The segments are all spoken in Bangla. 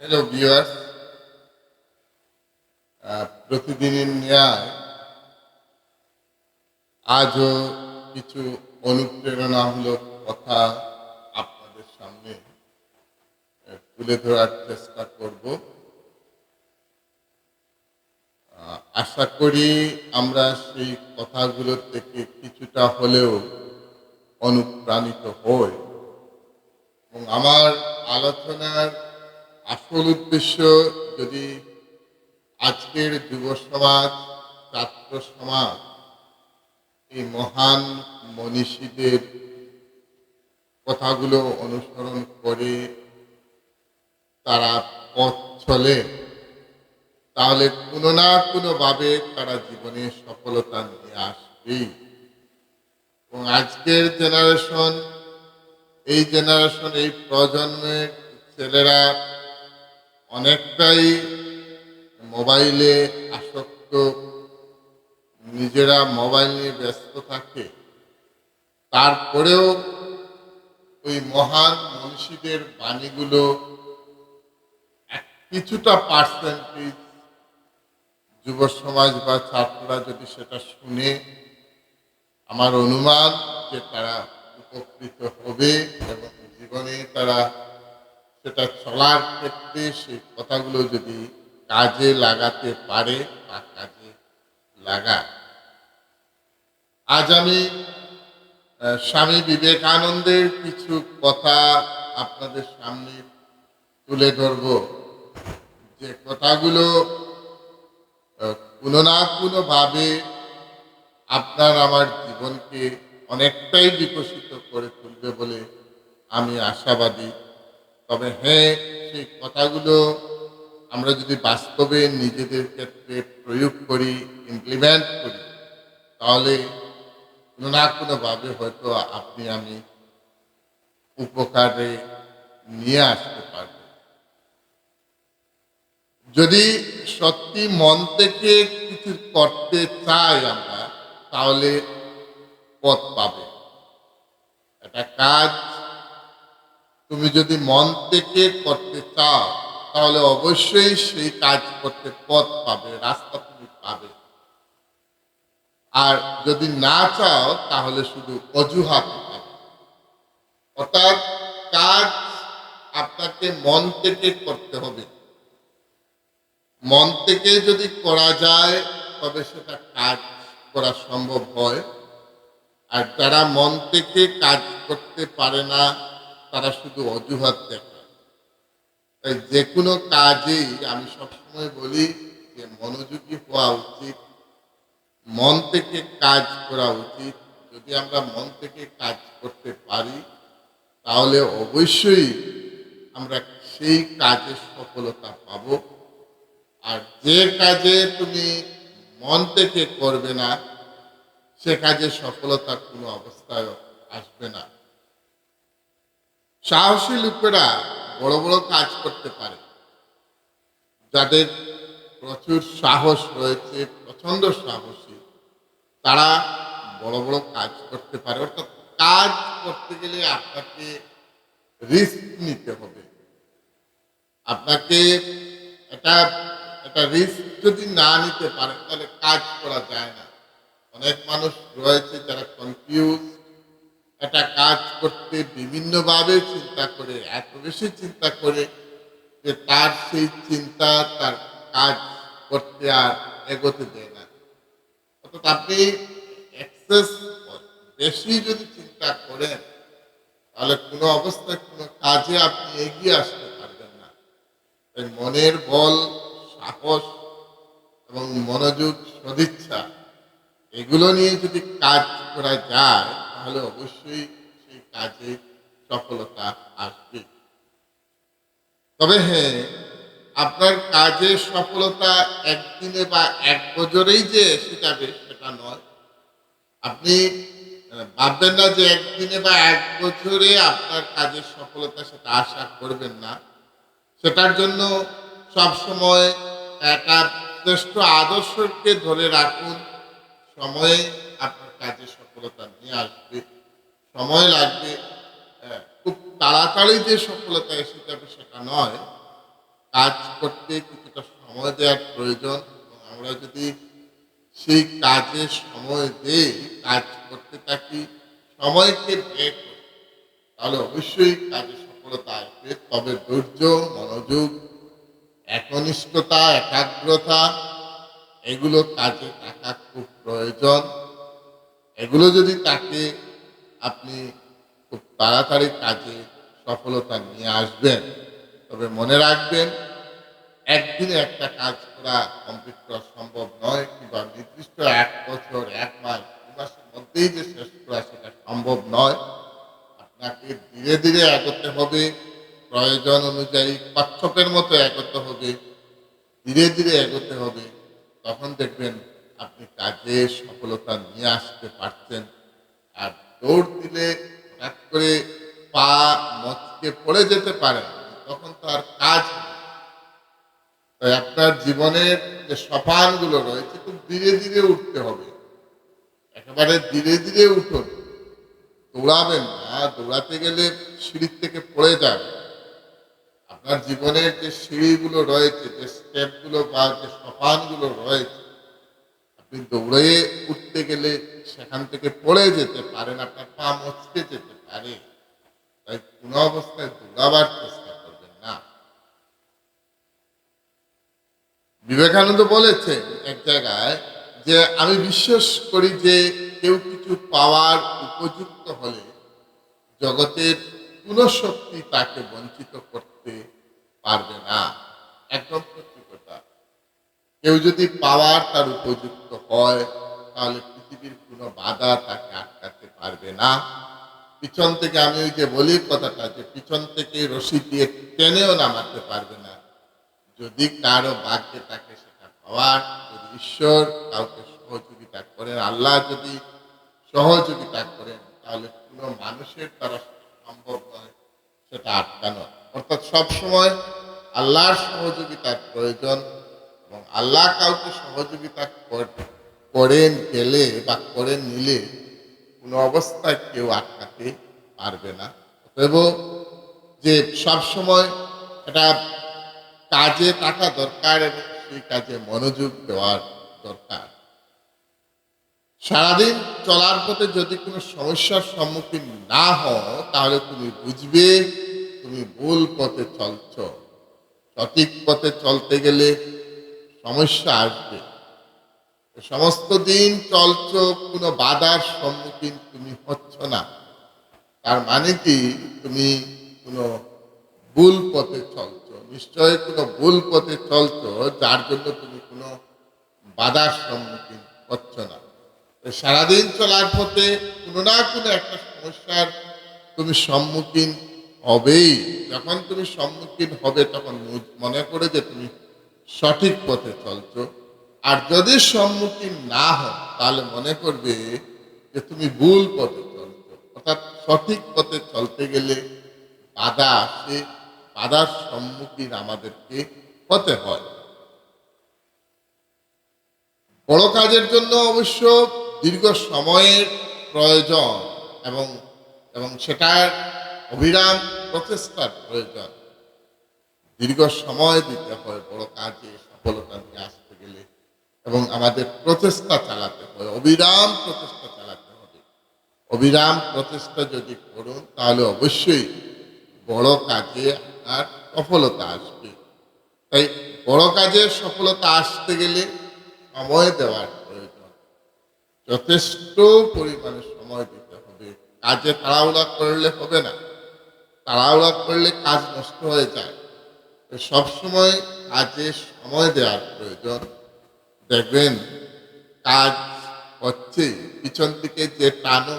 হ্যালো ভিউয়ার্স প্রতিদিনের ন্যায় আজও কিছু অনুপ্রেরণামূলক কথা আপনাদের সামনে তুলে ধরার চেষ্টা করব। আশা করি আমরা সেই কথাগুলো থেকে কিছুটা হলেও অনুপ্রাণিত হই। এবং আমার আলোচনার আসল উদ্দেশ্য যদি আজকের যুব সমাজ ছাত্র সমাজ, এই মহান মনীষীদের কথাগুলো অনুসরণ করে তারা পথ চলে, তাহলে কোনো না কোনোভাবে তারা জীবনে সফলতা নিয়ে আসবেই এবং আজকের জেনারেশন এই জেনারেশন এই প্রজন্মের ছেলেরা অনেকটাই মোবাইলে আসক্ত। নিজেরা মোবাইল নিয়ে ব্যস্ত থাকে। তারপরেও ওই মহান মনীষীদের বাণীগুলো কিছুটা পার্সেন্টেজ যুব সমাজ বা ছাত্ররা যদি সেটা শুনে, আমার অনুমান যে তারা উপকৃত হবে এবং জীবনে তারা সেটা চলার ক্ষেত্রে সেই কথাগুলো যদি কাজে লাগাতে পারে বা কাজে লাগা আজ আমি স্বামী বিবেকানন্দের কিছু কথা আপনাদের সামনে তুলে ধরব। যে কথাগুলো কোনো না কোনো ভাবে আপনার আমার জীবনকে অনেকটাই বিকশিত করে তুলবে বলে আমি আশাবাদী। তবে হ্যাঁ সেই কথাগুলো আমরা যদি বাস্তবে নিজেদের ক্ষেত্রে প্রয়োগ করি ইমপ্লিমেন্ট করি, তাহলে কোনো না কোনোভাবে হয়তো আপনি আমি উপকারে নিয়ে আসতে পারব। যদি সত্যি মন থেকে কিছু করতে চাই আমরা, তাহলে পথ পাবে। একটা কাজ তুমি যদি মন থেকে করতে চাও, তাহলে অবশ্যই সেই কাজ করতে পথ পাবে, রাস্তা তুমি পাবে। আর যদি না চাও, তাহলে শুধু অজুহাত পাবে অর্থাৎ কাজ আপনাকে মন থেকে করতে হবে। মন থেকে যদি করা যায়, তবে সেটা কাজ করা সম্ভব হয়। আর যারা মন থেকে কাজ করতে পারে না তারা শুধু অজুহাত দেখায় তাই যে কোনো কাজেই আমি সবসময় বলি যে মনোযোগী হওয়া উচিত, মন থেকে কাজ করা উচিত। যদি আমরা মন থেকে কাজ করতে পারি, তাহলে অবশ্যই আমরা সেই কাজে সফলতা পাব। আর যে কাজে তুমি মন থেকে করবে না, সে কাজে সফলতা কোনো অবস্থায় আসবে না। সাহসী লোকেরা বড় বড় কাজ করতে পারে। যাদের প্রচুর সাহস রয়েছে প্রচণ্ড সাহসী, তারা বড় বড় কাজ করতে পারে। অর্থাৎ কাজ করতে গেলে আপনাকে রিস্ক নিতে হবে। আপনাকে এটা একটা রিস্ক যদি না নিতে পারে তাহলে কাজ করা যায় না। অনেক মানুষ রয়েছে যারা কনফিউজ একটা কাজ করতে বিভিন্নভাবে চিন্তা করে, এত বেশি চিন্তা করে যে তার সেই চিন্তা, তার কাজ করতে আর এগোতে দেয় না। অর্থাৎ আপনি এক্সেস বেশি যদি চিন্তা করেন, তাহলে কোনো অবস্থায় কোনো কাজে আপনি এগিয়ে আসতে পারবেন না। তাই মনের বল, সাহস এবং মনোযোগ, সদিচ্ছা, এগুলো নিয়ে যদি কাজ করা যায় তাহলে অবশ্যই সেই কাজে সফলতা আসবে। তবে হ্যাঁ আপনার কাজে সফলতা একদিনে বা এক বছরেই যে এসে যাবে সেটা নয়। আপনি ভাববেন না যে একদিনে বা এক বছরে আপনার কাজের সফলতা সেটা আশা করবেন না। সেটার জন্য সব সময় একটা শ্রেষ্ঠ আদর্শকে ধরে রাখুন। সময়ে আপনার কাজে সফলতা নিয়ে আসবে। সময় লাগবে। আহ, খুব তাড়াতাড়ি যে সফলতা এসে যাবে সেটা নয়। কাজ করতে কিছুটা সময় দেওয়ার প্রয়োজন। এবং আমরা যদি সেই কাজে সময় দিয়ে কাজ করতে থাকি সময়কে ব্যয় করি তাহলে অবশ্যই কাজে সফলতা আসবে। তবে ধৈর্য মনোযোগ একনিষ্ঠতা একাগ্রতা এগুলো কাজে থাকা খুব প্রয়োজন। এগুলো যদি তাকে আপনি খুব তাড়াতাড়ি কাজে সফলতা নিয়ে আসবেন, তবে মনে রাখবেন, একদিনে একটা কাজ করা কমপ্লিট করা সম্ভব নয় কিংবা নির্দিষ্ট এক বছর, এক মাস, দু মাসের মধ্যেই যে শেষ করা সেটা সম্ভব নয়। আপনাকে ধীরে ধীরে এগোতে হবে, প্রয়োজন অনুযায়ী কচ্ছপের মতো এগোতে হবে, ধীরে ধীরে এগোতে হবে। তখন দেখবেন আপনি কাজে সফলতা নিয়ে আসতে পারছেন। আর দৌড় দিলে হঠাৎ করে পা মচকে পড়ে যেতে পারেন তখন তো আর কাজ তাই আপনার জীবনের যে সোপানগুলো রয়েছে, খুব ধীরে ধীরে উঠতে হবে। একেবারে ধীরে ধীরে উঠুন। দৌড়াবেন না, দৌড়াতে গেলে সিঁড়ির থেকে পড়ে যাবে আপনার জীবনের যে সিঁড়িগুলো রয়েছে, যে স্টেপগুলো বা যে সোপানগুলো রয়েছে আপনি দৌড়ে উঠতে গেলে সেখান থেকে পড়ে যেতে পারেন, আপনার পা মচকে যেতে পারে। তাই কোনো অবস্থায় দৌড়াবার চেষ্টা করবেন না। বিবেকানন্দ বলেছেন এক জায়গায় যে, আমি বিশ্বাস করি যে, কেউ কিছু পাওয়ার উপযুক্ত হলে জগতের কোনো শক্তি তাকে বঞ্চিত করতে পারবে না। একদম কেউ যদি পাওয়ার তার উপযুক্ত হয়, তাহলে পৃথিবীর কোনো বাধা তাকে আটকাতে পারবে না। পিছন থেকে আমি ওই যে বলি কথাটা যে পিছন থেকে রশি দিয়ে টেনেও নামাতে পারবে না। যদি কারও ভাগ্যে তাকে সেটা পাওয়ার, যদি ঈশ্বর কাউকে সহযোগিতা করেন, আল্লাহ যদি সহযোগিতা করেন, তাহলে কোনো মানুষের দ্বারা সম্ভব নয় সেটা আটকানো। অর্থাৎ সবসময় আল্লাহর সহযোগিতার প্রয়োজন এবং আল্লাহ কাউকে সহযোগিতা করেন গেলে বা করেন নিলে কোনো অবস্থায় কেউ আটকাতে পারবে না। অতএব যে সবসময় এটা কাজে থাকা দরকার এবং সেই কাজে মনোযোগ দেওয়ার দরকার। সারাদিন চলার পথে যদি কোনো সমস্যার সম্মুখীন না হও, তাহলে তুমি বুঝবে তুমি ভুল পথে চলছ। সঠিক পথে চলতে গেলে সমস্যা আসবে। সমস্ত দিন চলছ, কোনো বাধার সম্মুখীন তুমি হচ্ছ না। তার মানে কি? তুমি কোনো ভুল পথে চলছ। নিশ্চয়ই কোনো ভুল পথে চলছ, যার জন্য তুমি কোনো বাধার সম্মুখীন হচ্ছ না। সারাদিন চলার পথে কোনো না কোনো একটা সমস্যার তুমি সম্মুখীন হবেই। যখন তুমি সম্মুখীন হবে, তখন মনে করে যে তুমি সঠিক পথে চলছো। আর যদি সম্মুখীন না হও, তাহলে মনে করবে যে তুমি ভুল পথে চলছো। অর্থাৎ সঠিক পথে চলতে গেলে বাধা আসে, বাধার সম্মুখীন আমাদেরকে হতে হয়। বড় কাজের জন্য অবশ্য দীর্ঘ সময়ের প্রয়োজন এবং এবং সেটার অবিরাম প্রচেষ্টার প্রয়োজন। দীর্ঘ সময় দিতে হয়, বড় কাজে সফলতা নিয়ে আসতে গেলে। এবং আমাদের প্রচেষ্টা চালাতে হয়, অবিরাম প্রচেষ্টা চালাতে হবে। অবিরাম প্রচেষ্টা যদি করুন, তাহলে অবশ্যই বড় কাজে আপনার সফলতা আসবে। তাই বড় কাজে সফলতা আসতে গেলে সময় দেওয়ার প্রয়োজন। যথেষ্ট পরিমাণে সময় দিতে হবে। কাজে তাড়াহুড়া করলে হবে না। তাড়াহুড়া করলে কাজ নষ্ট হয়ে যায়। সবসময় কাজে সময় দেওয়ার প্রয়োজন। দেখবেন, কাজ হচ্ছে পিছন থেকে যে টানো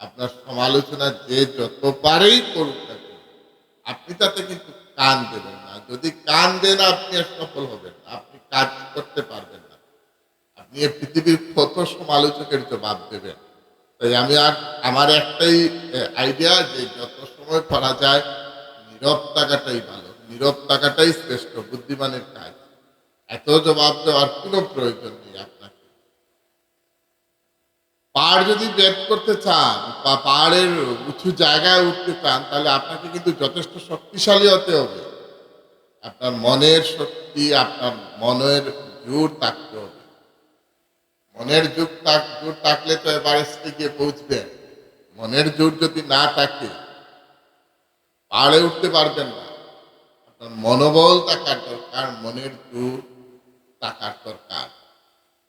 আপনার সমালোচনা যে যতবারই করুক আপনি তাতে কিন্তু কান দেবেন না। যদি কান দেন, আপনি আর সফল হবেন না, আপনি কাজ করতে পারবেন না। আপনি পৃথিবীর কত সমালোচকের জবাব দেবেন? তাই আমি আর, আমার একটাই আইডিয়া যে যত সময় করা যায়, নীরব থাকাটাই ভালো। নীরব থাকাটাই শ্রেষ্ঠ, বুদ্ধিমানের কাজ। এত জবাব দেওয়ার কোনো প্রয়োজন নেই আপনাকে। পাহাড় যদি বেদ করতে চান বা পাহাড়ের উঁচু জায়গায় উঠতে চান, তাহলে আপনাকে কিন্তু যথেষ্ট শক্তিশালী হতে হবে। আপনার মনের শক্তি, আপনার মনের জোর থাকতে হবে। মনের জোর থাক, জোর থাকলে তো এভারেস্টে গিয়ে পৌঁছবেন। মনের জোর যদি না থাকে, পাহাড়ে উঠতে পারবেন না। মনোবল থাকার দরকার, মনের জোর থাকার দরকার।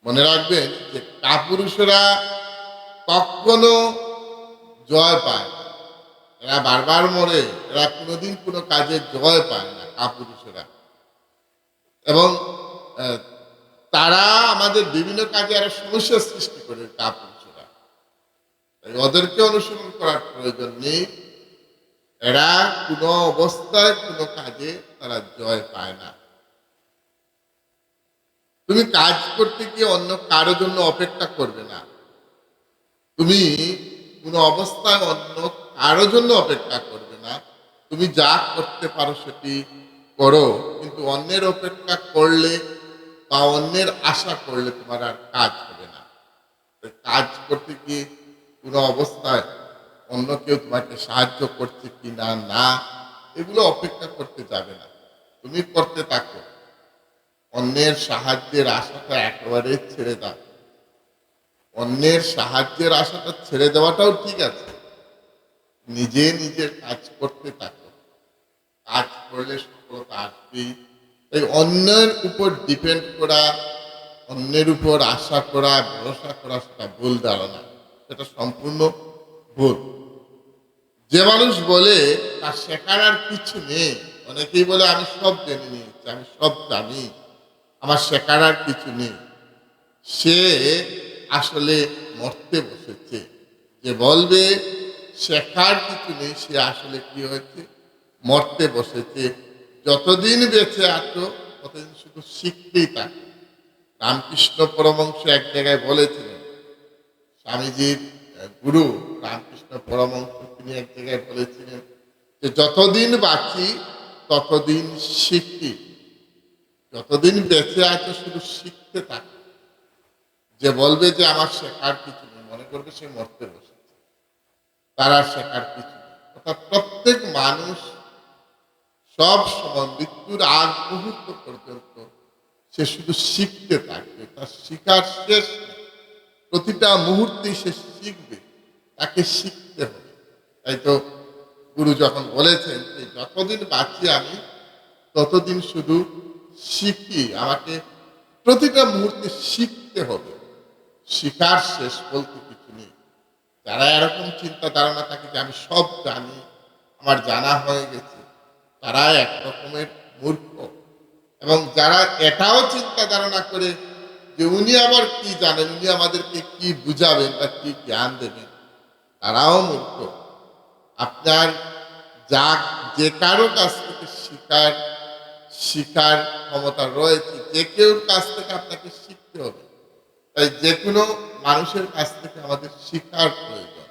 মনে রাখবেন যে কাপুরুষেরা কখনো জয় পায় না। এরা বারবার মরে, এরা কোনোদিন কোনো কাজে জয় পায় না কাপুরুষেরা। এবং তারা আমাদের বিভিন্ন কাজে আরও সমস্যার সৃষ্টি করে কাপুরুষেরা। ওদেরকে অনুসরণ করার প্রয়োজন নেই। এরা কোনো অবস্থায় কোনো কাজে তারা জয় পায় না। তুমি কাজ করতে গিয়ে অন্য কারোর জন্য অপেক্ষা করবে না। তুমি কোনো অবস্থায় অন্য কারোর জন্য অপেক্ষা করবে না। তুমি যা করতে পারো সেটি করো, কিন্তু অন্যের অপেক্ষা করলে বা অন্যের আশা করলে তোমার আর কাজ হবে না। কাজ করতে গিয়ে কোনো অবস্থায় অন্য কেউ তোমাকে সাহায্য করছে কি না না এগুলো অপেক্ষা করতে যাবে না। তুমি করতে থাকো। অন্যের সাহায্যের আশাটা একেবারে ছেড়ে দাও। অন্যের সাহায্যের আশাটা ছেড়ে দেওয়াটাও ঠিক আছে। নিজে নিজের কাজ করতে থাকো। কাজ করলে সফলতা আসবেই। তাই অন্যের উপর ডিপেন্ড করা, অন্যের উপর আশা করা, ভরসা করা, সেটা ভুল ধারণা। সেটা সম্পূর্ণ ভুল। যে মানুষ বলে তার শেখার আর কিছু নেই। অনেকেই বলে আমি সব জেনে নিয়েছি আমি সব জানি। আমার শেখার আর কিছু নেই। সে আসলে মরতে বসেছে। যে বলবে শেখার কিছু নেই সে আসলে কি হয়েছে? মরতে বসেছে। যতদিন বেঁচে আছো ততদিন শুধু শিখতেই থাকে। রামকৃষ্ণ পরমংশ এক জায়গায় বলেছিলেন স্বামীজির গুরু রামকৃষ্ণ পরমংশ তিনি এক জায়গায় বলেছিলেন যে যতদিন বাঁচি, ততদিন শিখি। যতদিন বেঁচে আছে, শুধু শিখতে থাকে। যে বলবে যে আমার শেখার কিছু নেই, মনে করবে সে মরতে বসেছে। তার আর শেখার কিছু নেই। অর্থাৎ প্রত্যেক মানুষ সব সময় মৃত্যুর আগ মুহূর্ত পর্যন্ত সে শুধু শিখতে থাকবে। তার শিকার শেষ। প্রতিটা মুহূর্তে সে শিখবে, তাকে শিখতে হবে। তাই তো গুরু যখন বলেছেন যে, যতদিন বাঁচি আমি, ততদিন শুধু শিখি। আমাকে প্রতিটা মুহূর্তে শিখতে হবে। শিকার শেষ বলতে কিছু নেই। যারা এরকম চিন্তা ধারণা থাকে যে, আমি সব জানি, আমার জানা হয়ে গেছে তারা এক রকমের মূর্খ। এবং যারা এটাও চিন্তা ধারণা করে যে উনি আবার কি জানেন? উনি আমাদেরকে কি বুঝাবেন বা কি জ্ঞান দেবেন? তারাও মূর্খ। আপনার যা, যে কারও কাছ থেকে শিকার শিকার ক্ষমতা রয়েছে, যে কেউ কাছ থেকে আপনাকে শিখতে হবে। তাই যে কোনো মানুষের কাছ থেকে আমাদের শিখার প্রয়োজন।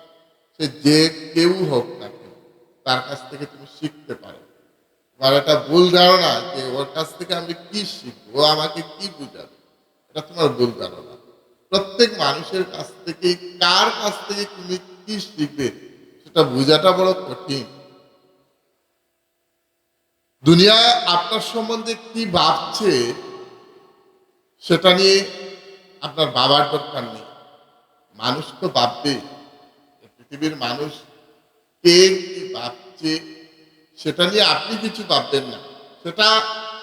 সে যে কেউ হোক না কেন, তার কাছ থেকে তুমি শিখতে পারো। তোমার একটা ভুল ধারণা যে ওর কাছ থেকে আমি কি শিখব? আমাকে কি বুঝাবে? এটা তোমার ভুল ধারণা। প্রত্যেক মানুষের কাছ থেকে, কার কাছ থেকে তুমি কি শিখবে, সেটা বোঝাটা বড় কঠিন। দুনিয়া আপনার সম্বন্ধে কি ভাবছে, সেটা নিয়ে আপনার বাবার দরকার নেই। মানুষ তো ভাববে, পৃথিবীর মানুষ কে কি ভাবছে, সেটা নিয়ে আপনি কিছু ভাববেন না। সেটা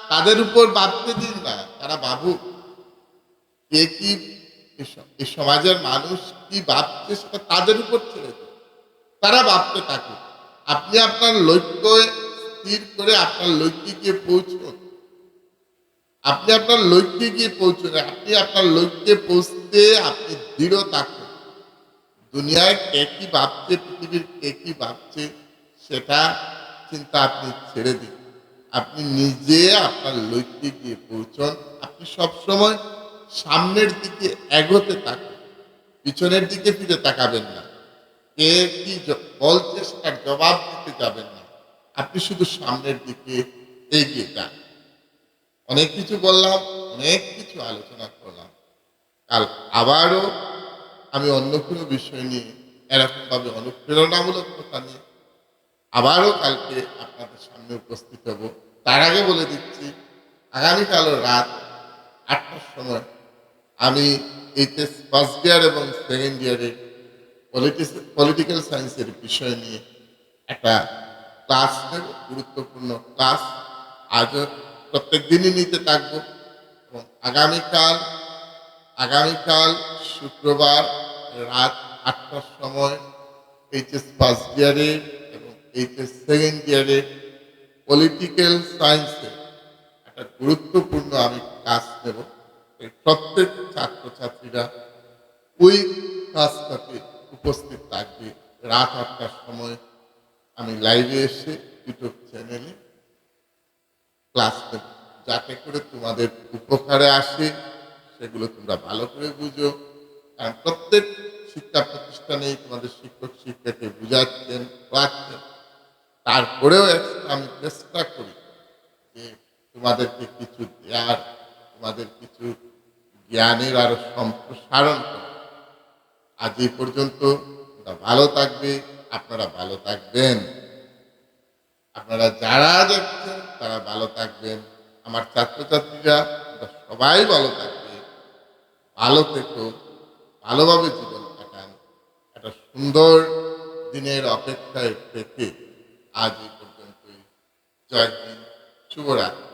তাদের উপর ভাবতে দিন না, তারা ভাবুক। কে কি সমাজের মানুষ কি ভাবছে সেটা তাদের উপর ছেড়ে তারা ভাবতে থাকে, আপনি আপনার লক্ষ্য স্থির করে আপনার লক্ষ্যে গিয়ে পৌঁছুন। আপনি আপনার লক্ষ্যে গিয়ে পৌঁছুন, আপনি আপনার লক্ষ্যে পৌঁছতে আপনি দৃঢ় থাকুন। দুনিয়ায় কে কি ভাবছে, পৃথিবীর কে কি ভাবছে, সেটা চিন্তা আপনি ছেড়ে দিন। আপনি নিজে আপনার লক্ষ্যে গিয়ে পৌঁছন। আপনি সবসময় সামনের দিকে এগোতে থাকুন পিছনের দিকে ফিরে তাকাবেন না। কে কি বলছে সেটার জবাব দিতে যাবেন না। আপনি শুধু সামনের দিকে এগিয়ে যান। অনেক কিছু বললাম, অনেক কিছু আলোচনা করলাম। কাল আবারও আমি অন্য কোনো বিষয় নিয়ে এরকমভাবে অনুপ্রেরণামূলক কথা নিয়ে আবারও কালকে আপনাদের সামনে উপস্থিত হব। তার আগে বলে দিচ্ছি আগামীকালও রাত আটটার সময় আমি এইচএস ফার্স্ট ইয়ার এবং সেকেন্ড ইয়ারে পলিটিক্যাল সায়েন্সের বিষয় নিয়ে একটা ক্লাস নেব, গুরুত্বপূর্ণ ক্লাস আজও প্রত্যেক দিনই নিতে থাকব। এবং আগামীকাল আগামীকাল শুক্রবার রাত আটটার সময় এইচএস ফার্স্ট ইয়ারে এবং এইচএস সেকেন্ড ইয়ারে পলিটিক্যাল সায়েন্সের একটা গুরুত্বপূর্ণ আমি ক্লাস নেব। এই প্রত্যেক ছাত্রছাত্রীরা ওই ক্লাসটাতে উপস্থিত থাকবে। রাত আটটার সময় আমি লাইভে এসে ইউটিউব চ্যানেলে ক্লাস যাতে করে তোমাদের উপকারে আসে, সেগুলো তোমরা ভালো করে বুঝো। কারণ প্রত্যেক শিক্ষা প্রতিষ্ঠানেই তোমাদের শিক্ষক শিক্ষাকে বুঝাচ্ছেন, পড়াচ্ছেন। তারপরেও আমি চেষ্টা করি যে তোমাদেরকে কিছু দেওয়ার তোমাদের কিছু জ্ঞানের আরও সম্প্রসারণ করা। আজ এই পর্যন্ত ভালো থাকবে, আপনারা ভালো থাকবেন। আপনারা যারা দেখছেন, তারা ভালো থাকবেন। আমার ছাত্রছাত্রীরা সবাই ভালো থাকবে। ভালো থেকো, ভালোভাবে জীবন কাটান। একটা সুন্দর দিনের অপেক্ষায় থেকে আজ এই পর্যন্তই। জয় হিন্দ, শুভরাত্রি।